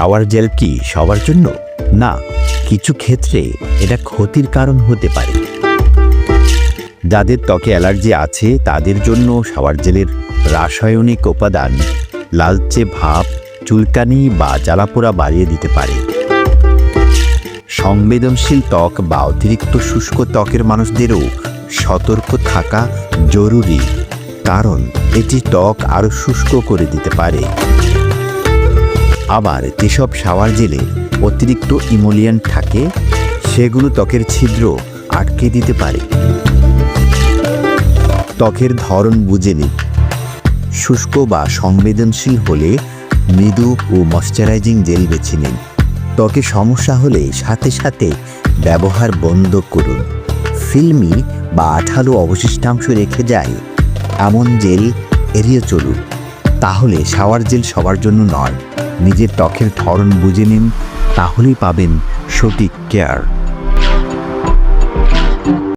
Shower gel কি সবার জন্য? না, কিছু ক্ষেত্রে এটা ক্ষতির কারণ হতে পারে। যাদের ত্বকে অ্যালার্জি আছে, তাদের জন্য শাওয়ার জেলের রাসায়নিক উপাদান লালচে ভাব, চুলকানি বা জ্বালাপোড়া বাড়িয়ে দিতে পারে। সংবেদনশীল ত্বক বা অতিরিক্ত শুষ্ক ত্বকের মানুষদেরও সতর্ক থাকা জরুরি, কারণ এটি ত্বক আরও শুষ্ক করে দিতে পারে। আবার যেসব শাওয়ার জেলে অতিরিক্ত ইমোলিয়ান থাকে, সেগুলো ত্বকের ছিদ্র আটকে দিতে পারে। ত্বকের ধরন বুঝে নিন। শুষ্ক বা সংবেদনশীল হলে মৃদু ও ময়শ্চারাইজিং জেল বেছে নিন। ত্বকে সমস্যা হলে সাথে সাথে ব্যবহার বন্ধ করুন। ফিল্মি বা আঠালো অবশিষ্টাংশ রেখে যায়, এমন জেল এড়িয়ে চলুন। তাহলে শাওয়ার জেল সবার জন্য নয়। নিজের ত্বকের ধরন বুঝে নিন, তাহলেই পাবেন সঠিক কেয়ার